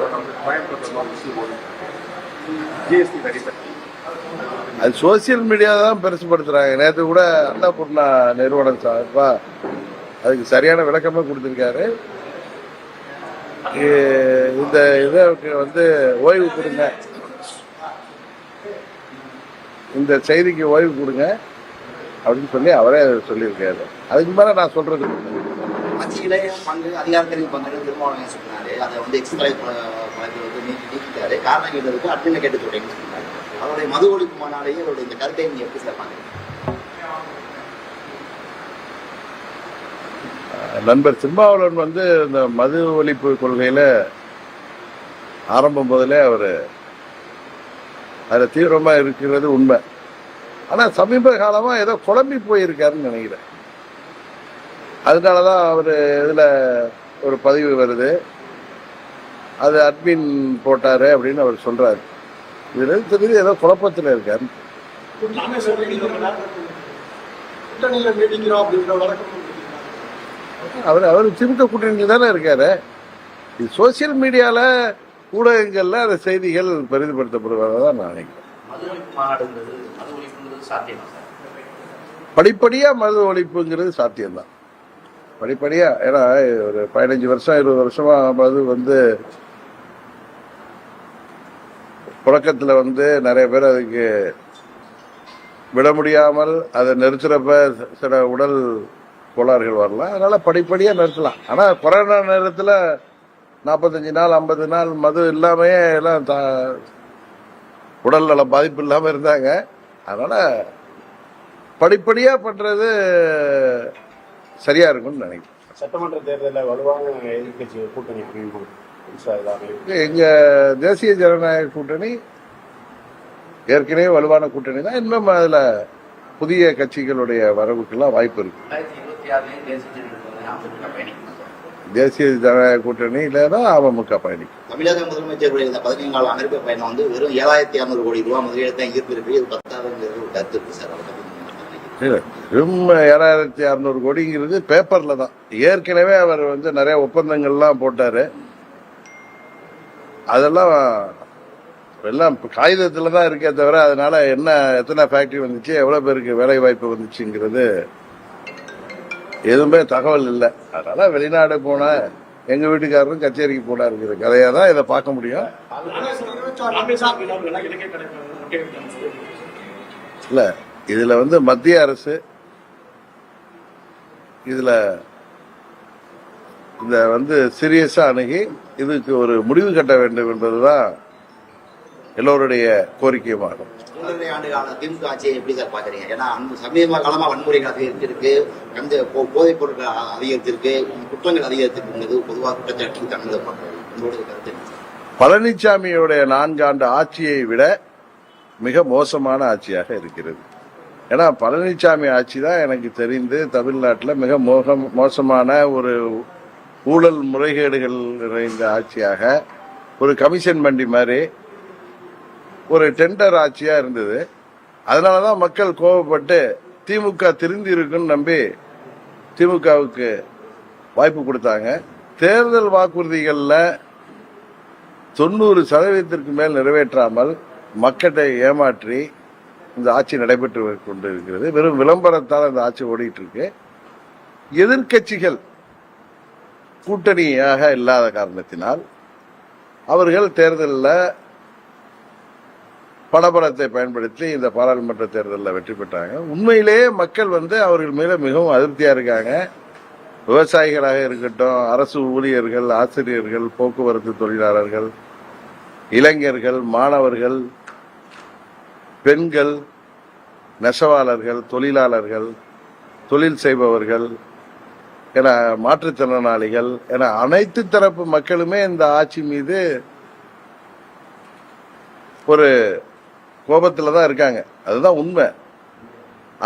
வந்து கோயம்புத்தூர் ஜிஎஸ்டி அது social media தான் பெருசுப்படுத்துறாங்க நேற்று கூட அன்னபூர்ணா நிறுவனம் சார்பா அதுக்கு சரியான விளக்கமே கொடுத்துருக்காரு. இந்த இதற்கு வந்து ஓய்வு கொடுங்க. இந்த செய்திக்கு ஓய்வு கொடுங்க. அப்படின்னு சொல்லி அவரே சொல்லியிருக்காரு. அதுக்கு மேலே நான் சொல்றது இல்லை. பங்கு அதிகாரத்திலையும் பங்கு திருமாவளவன் சொன்னாரு. அதை வந்து எக்ஸ்கலைப் வந்து நீக்கி நீக்கிட்டாரு. காரணம் கேட்டதுக்கு அர்ஜுன கேட்டு சொல்றேன்னு சொன்னாரு. அவருடைய மது ஒழிப்பு மாநாடையே அவருடைய இந்த கருத்தை நீங்க எப்படி சேர்ப்பாங்க நண்பர் திருமாவளவன் வந்து இந்த மது ஒழிப்பு கொள்கையில ஆரம்பம் முதலே அவர் அதில் தீவிரமாக இருக்கிறது உண்மை. ஆனால் சமீப காலமாக ஏதோ குழம்பி போயிருக்காருன்னு நினைக்கிறேன். அதனாலதான் அவர் இதுல ஒரு பதிவு வருது. அது அட்மின் போட்டாரு அப்படின்னு அவர் சொல்றாரு. இதுல தெரியுது ஏதோ குழப்பத்துல இருக்காரு. அவர் அவர் திமுக கூட்டணியில் தானே இருக்காரு. இது சோசியல் மீடியால ஊடகங்கள்ல அந்த செய்திகள் பெரிதுபடுத்தப்படுவதாக தான் நான் நினைக்கிறேன். மது ஒழிப்பு மாநாடுங்கிறது மது ஒழிப்புங்கிறது சாத்தியமா சார்? படிப்படியா மது ஒழிப்புங்கிறது சாத்தியம்தான். படிப்படியா ஏன்னா ஒரு பதினஞ்சு வருஷம் இருபது வருஷமா மது வந்து புழக்கத்துல வந்து நிறைய பேர் அதுக்கு விட முடியாமல் அதை நிறுத்துறப்ப சில உடல் கோளாறுகள் வரலாம். அதனால படிப்படியா நிறுத்தலாம். ஆனா கொரோனா நேரத்துல நாற்பத்தஞ்சு நாள் ஐம்பது நாள் மது இல்லாமையே எல்லாம் தா- உடல் நல பாதிப்பு இல்லாம இருந்தாங்க. அதனால படிப்படியா பண்றது சரியா இருக்கும்னு நினைக்கிறேன். சட்டமன்ற தேர்தலில் வலுவான எதிர்க்கட்சி கூட்டணி அமையும் சார் எல்லாமே எங்க தேசிய ஜனநாயக கூட்டணி ஏற்கனவே வலுவான கூட்டணி தான். இன்னும் அதுல புதிய கட்சிகளுடைய வரவுக்கெல்லாம் வாய்ப்பு இருக்கு. தேசிய ஜனநாயக வந்து அதிமுக பயணிக்கும். சார் தேசிய ஜனநாயக கூட்டணி இல்லைன்னா அமமுக பயணிக்கும். தமிழக முதலமைச்சருடைய இந்த பதினைந்து நாள் அமெரிக்க பயணம் வந்து வெறும் ஏழாயிரத்தி இரநூறு கோடி ரூபாய் முதலீடு தான் ஈர்ப்பு இருக்கு. இது ஒரு கருத்து இருக்கு சார். ஏழாயிரத்தி அறுநூறு கோடிங்கிறது பேப்பர்ல தான். ஏற்கனவே அவர் வந்து நிறைய ஒப்பந்தங்கள்லாம் போட்டாரு. அதெல்லாம் எல்லாம் காகிதத்துல தான் இருக்கே தவிர அதனால என்ன எத்தனை ஃபேக்டரி வந்துச்சு எவ்வளவு பேருக்கு வேலை வாய்ப்பு வந்துச்சுங்கிறது எதுவுமே தகவல் இல்லை. அதனால வெளிநாடு போன எங்க வீட்டுக்காரரும் கச்சேரிக்கு போனாருங்கிற கதையா தான் இதை பார்க்க முடியும். இல்ல. இதுல வந்து மத்திய அரசு இதுல இந்த வந்து சீரியஸா அணுகி இதுக்கு ஒரு முடிவு கட்ட வேண்டும் என்பதுதான் எல்லோருடைய கோரிக்கையுமாகும். திமுக ஆட்சியை எப்படி சார் பாக்குறீங்க ஏன்னா சமீப காலமா வன்முறைகள் அதிகரித்திருக்கு கஞ்ச போதைப் பொருட்கள் அதிகரித்திருக்கு குற்றங்கள் அதிகரித்திருக்குங்கிறது பொதுவாக குற்றச்சாட்டு தமிழக கருத்து பழனிசாமியுடைய நான்காண்டு ஆட்சியை விட மிக மோசமான ஆட்சியாக இருக்கிறது. ஏன்னா பழனிசாமி ஆட்சி தான் எனக்கு தெரிந்து தமிழ்நாட்டில் மிக மோகம் மோசமான ஒரு ஊழல் முறைகேடுகள் நிறைந்த ஆட்சியாக. ஒரு கமிஷன் வண்டி மாதிரி ஒரு டெண்டர் ஆட்சியா இருந்தது. அதனாலதான் மக்கள் கோபப்பட்டு திமுக திருந்தி இருக்குன்னு நம்பி திமுகவுக்கு வாய்ப்பு கொடுத்தாங்க. தேர்தல் வாக்குறுதிகளில் தொண்ணூறு சதவீதத்திற்கு மேல் நிறைவேற்றாமல் மக்களை ஏமாற்றி இந்த ஆட்சி நடைபெற்று கொண்டு இருக்கிறது வெறும் விளம்பரத்தால் அந்த ஆட்சி ஓடிட்டு இருக்கு எதிர்க்கட்சிகள் கூட்டணியாக இல்லாத காரணத்தினால் அவர்கள் தேர்தலில் பணபலத்தை பயன்படுத்தி இந்த பாராளுமன்ற தேர்தலில் வெற்றி பெற்றாங்க. உண்மையிலேயே மக்கள் வந்து அவர்கள் மேல மிகவும் அதிருப்தியா இருக்காங்க. விவசாயிகளாக இருக்கட்டும் அரசு ஊழியர்கள் ஆசிரியர்கள் போக்குவரத்து தொழிலாளர்கள் இளைஞர்கள் மாணவர்கள் பெண்கள் நெசவாளர்கள் தொழிலாளர்கள் தொழில் செய்பவர்கள் என மாற்றுத்திறனாளிகள் என அனைத்து தரப்பு மக்களுமே இந்த ஆட்சி மீது ஒரு கோபத்தில் தான் இருக்காங்க. அதுதான் உண்மை.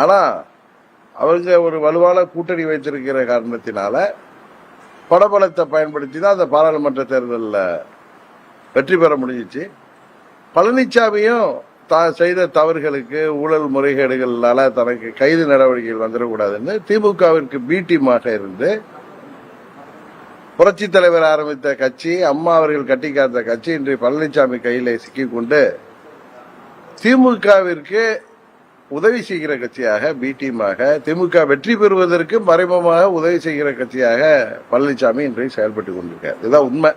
ஆனால் அவங்க ஒரு வலுவான கூட்டணி வைத்திருக்கிற காரணத்தினால படபலத்தை பயன்படுத்தி தான் அந்த பாராளுமன்ற தேர்தலில் வெற்றி பெற முடிஞ்சிச்சு. பழனிசாமியும் தான் செய்த தவறுகளுக்கு ஊழல் முறைகேடுகளால தனக்கு கைது நடவடிக்கைகள் வந்துடக்கூடாதுன்னு திமுகவிற்கு பீட்டிமாக இருந்து புரட்சி தலைவர் ஆரம்பித்த கட்சி அம்மா அவர்கள் கட்டி காத்த கட்சி இன்று பழனிசாமி கையில சிக்கிக்கொண்டு திமுகவிற்கு உதவி செய்கிற கட்சியாக பிடிமாக திமுக வெற்றி பெறுவதற்கு மறைமுகமாக உதவி செய்கிற கட்சியாக பழனிசாமி இன்றைக்கு செயல்பட்டு கொண்டிருக்கார். இதுதான் உண்மை.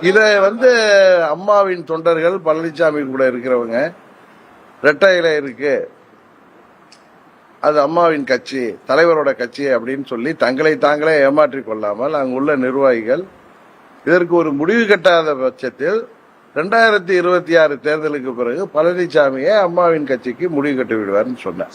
இதை வந்து அம்மாவின் தொண்டர்கள் பழனிசாமி கூட இருக்கிறவங்க ரெட்டையில இருக்கு. அது அம்மாவின் கட்சி தலைவரோட கட்சி அப்படின்னு சொல்லி தங்களை தாங்களே ஏமாற்றிக் கொள்ளாமல் அங்குள்ள நிர்வாகிகள் இதற்கு ஒரு முடிவு கட்டாத பட்சத்தில் ரெண்டாயிரத்தி இருபத்தி ஆறு தேர்தலுக்கு பிறகு பழனிசாமியே அம்மாவின் கட்சிக்கு முடிவு கட்டி விடுவார்னு சொன்னார்.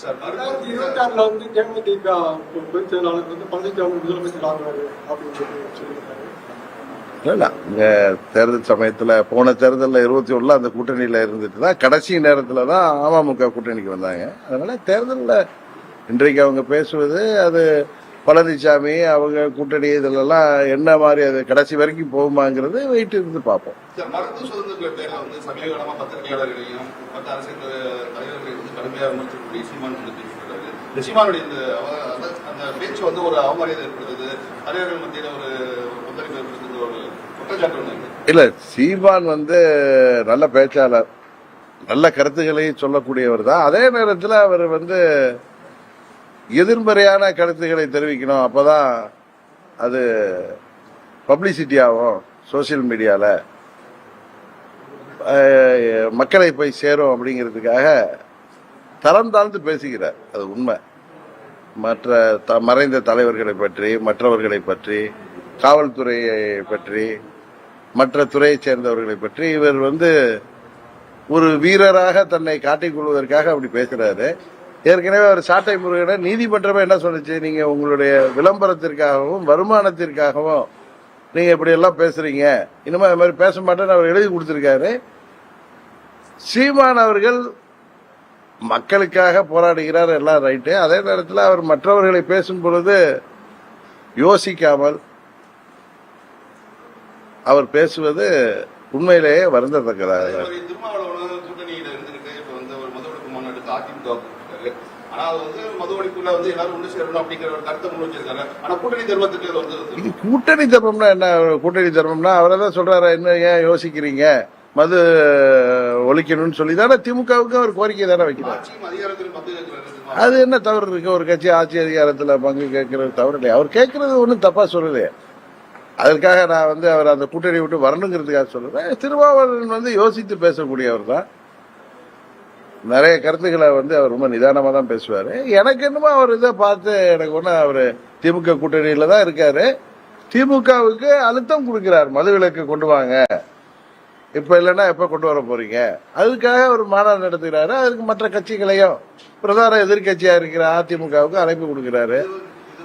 இல்லை இங்கே தேர்தல் சமயத்தில் போன தேர்தலில் இருபத்தி ஒன்றில் அந்த கூட்டணியில் இருந்துட்டு தான் கடைசி நேரத்தில் தான் அமமுக கூட்டணிக்கு வந்தாங்க. அதனால் தேர்தலில் இன்றைக்கு அவங்க பேசுவது அது பழனிசாமி அவங்க கூட்டணி இதிலெல்லாம் என்ன மாதிரி அது கடைசி வரைக்கும் போகுமாங்கிறது வெயிட் இருந்து பார்ப்போம். சீமானுடைய அந்த- பேச்சு வந்து ஒரு அவமரியாதை ஏற்படுத்துது. அறிஞர்கள் மத்தியில் ஒரு கொந்தளிப்பு ஏற்படுத்துது ஒரு குற்றச்சாட்டு ஒண்ணு இருக்கு. இல்ல சீமான் வந்து நல்ல பேச்சாளர். நல்ல கருத்துக்களை சொல்லக்கூடியவர் தான். அதே நேரத்தில் அவர் வந்து எதிர்மறையான கருத்துக்களை தெரிவிக்கணும். அப்பதான் அது பப்ளிசிட்டி ஆகும் சோசியல் மீடியாவில் மக்களை போய் சேரும் அப்படிங்கிறதுக்காக தரம் தாழ்ந்து பேசுகிறார். அது உண்மை. மற்ற த- மறைந்த தலைவர்களை பற்றி மற்றவர்களை பற்றி காவல்துறையை பற்றி மற்ற துறையைச் சேர்ந்தவர்களை பற்றி இவர் வந்து ஒரு வீரராக தன்னை காட்டிக் கொள்வதற்காக அப்படி பேசுறாரு. ஏற்கனவே அவர் சாட்டை முருகனை நீதிமன்றமே என்ன சொன்னிச்சு நீங்க உங்களுடைய விளம்பரத்திற்காகவும் வருமானத்திற்காகவும் நீங்க இப்படி எல்லாம் பேசுறீங்க. இனிமே அது மாதிரி பேச மாட்டேன்னு அவர் எழுதி கொடுத்திருக்காரு. சீமான் அவர்கள் மக்களுக்காக போராடுகிறார் எல்லாம் ரைட்டு. அதே நேரத்தில் அவர் மற்றவர்களை பேசும் பொழுது யோசிக்காமல் அவர் பேசுவது உண்மையிலேயே வருந்தத்தக்கதாக இது கூட்டணி தர்மம்னா என்ன? கூட்டணி தர்மம்னா அவரை தான் சொல்றாரு இன்னும் ஏன் யோசிக்கிறீங்க? மது ஒழிக்கணும்னு சொல்லி தானே திமுகவுக்கு அவர் கோரிக்கை தானே வைக்கிறார். அது என்ன தவறு இருக்கு? ஒரு கட்சி ஆட்சி அதிகாரத்துல பங்கு கேட்கறது தவறு இல்லையா? அவர் கேட்கறது ஒன்றும் தப்பா சொல்லலையே. அதற்காக நான் வந்து அவர் அந்த கூட்டணி விட்டு வரணுங்கிறதுக்காக சொல்லுவேன் திருமாவளவன் வந்து யோசித்து பேசக்கூடியவர் தான். நிறைய கருத்துக்களை வந்து அவர் ரொம்ப நிதானமாக தான் பேசுவார். எனக்கு என்னமோ அவர் இதை பார்த்து எனக்கு ஒன்று அவர் திமுக கூட்டணியில் தான் இருக்காரு. திமுகவுக்கு அழுத்தம் கொடுக்கிறார் மதுவிலக்கு கொண்டு வாங்க. இப்போ இல்லைன்னா எப்போ கொண்டு வர போறீங்க? அதுக்காக அவர் மாநாடு நடத்துகிறாரு. அதுக்கு மற்ற கட்சிகளையும் பிரதான எதிர்கட்சியாக இருக்கிற அதிமுகவுக்கு அழைப்பு கொடுக்கிறாரு.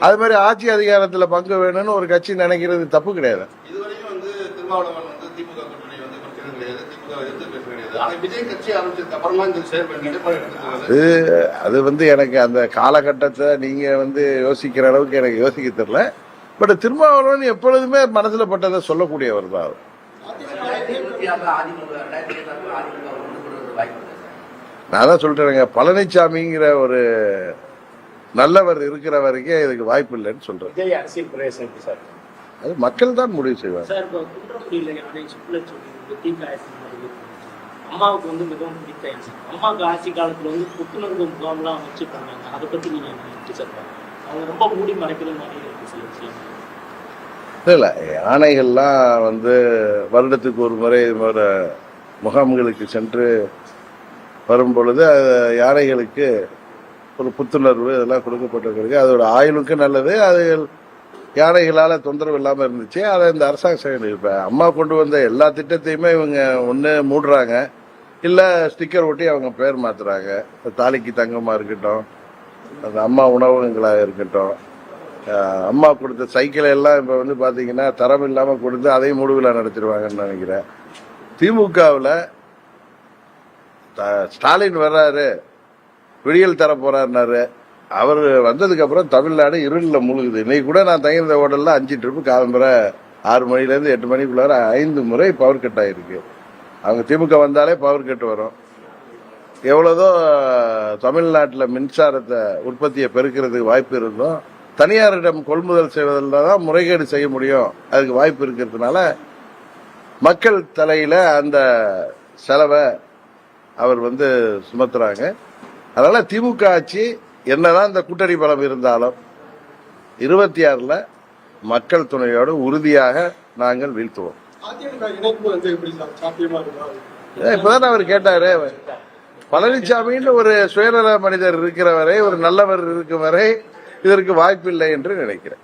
அது மாதிரி ஆட்சி அதிகாரத்துல பங்கு வேணும்னு ஒரு கட்சி நினைக்கிறது தப்பு கிடையாது. அது அது வந்து எனக்கு அந்த காலகட்டத்தை நீங்க வந்து யோசிக்கிற அளவுக்கு எனக்கு யோசிக்க தெரியல. பட் திருமாவளவன் எப்பொழுதுமே மனசுல பட்டதை சொல்லக்கூடியவர் தான் நான் தான் சொல்றேங்க பழனிசாமிங்கிற ஒரு நல்லவர் இருக்கிற வரைக்கும் இதுக்கு வாய்ப்பு இல்லைன்னு சொல்றேன் விஜய் அரசியல் பிரவேசம் எப்படி சார்? அது மக்கள் தான் முடிவு செய்வாங்க சார் இப்போ குன்றக்குடியில் யானை சுற்றுலச்சூழல் வந்து தீக்காயத்தின் மாதிரி அம்மாவுக்கு வந்து மிகவும் பிடித்த இடம். அம்மாவுக்கு ஆட்சி காலத்துல வந்து புத்துணர்வு முகாம்லாம் வச்சு பண்ணாங்க அதை பத்தி நீங்க என்ன நினைச்சு சார்? அவங்க ரொம்ப மூடி மறைக்கிற மாதிரி இருக்கு சில விஷயம் இல்ல யானைகள்லாம் வந்து வருடத்துக்கு ஒரு முறை இது மாதிரி முகாம்களுக்கு சென்று வரும் பொழுது அது யானைகளுக்கு ஒரு புத்துணர்வு இதெல்லாம் கொடுக்கப்பட்டிருக்கிறது. அதோட ஆயுளுக்கு நல்லது அது யானைகளால் தொந்தரவு இல்லாமல் இருந்துச்சு. அதை இந்த அரசாங்கம் செயல் இப்போ அம்மா கொண்டு வந்த எல்லா திட்டத்தையுமே இவங்க ஒன்று மூடுறாங்க. இல்லை ஸ்டிக்கர் ஒட்டி அவங்க பேர் மாற்றுறாங்க தாலிக்கு தங்கமாக இருக்கட்டும் அந்த அம்மா உணவகங்களாக இருக்கட்டும். அம்மா கொடுத்த சைக்கிளை எல்லாம் இப்போ வந்து பார்த்தீங்கன்னா தரம் இல்லாமல் கொடுத்து அதையும் மூடுவிழா நடத்திடுவாங்கன்னு நினைக்கிறேன். திமுகவில் ஸ்டாலின் வர்றாரு. விடியல் தர போறாருனாரு. அவர் வந்ததுக்கு அப்புறம் தமிழ்நாடு இருளில் முழுகுது. இன்னைக்கு கூட நான் தங்கியிருந்த ஹோட்டலில் அஞ்சு ட்ரிப்பு காலம்பரை ஆறு மணிலேருந்து எட்டு மணிக்குள்ளார ஐந்து முறை பவர் கட் ஆயிருக்கு. அவங்க திமுக வந்தாலே பவர் கட் வரும். எவ்வளோதோ தமிழ்நாட்டில் மின்சாரத்தை உற்பத்தியை பெருக்கிறதுக்கு வாய்ப்பு இருந்தோம் தனியாரிடம் கொள்முதல் செய்வதில் தான் முறைகேடு செய்ய முடியும். அதுக்கு வாய்ப்பு இருக்கிறதுனால மக்கள் தலையில் அந்த செலவை அவர் வந்து சுமத்துறாங்க. அதனால திமுக ஆட்சி என்னதான் இந்த கூட்டணி பலம் இருந்தாலும் இருபத்தி ஆறுல மக்கள் துணையோடு உறுதியாக நாங்கள் வீழ்த்துவோம். இப்பதான் அவர் கேட்டாரு. பழனிசாமின்னு ஒரு சுயநல மனிதர் இருக்கிற வரை ஒரு நல்லவர் இருக்கும் வரை இதற்கு வாய்ப்பில்லை என்று நினைக்கிறேன்.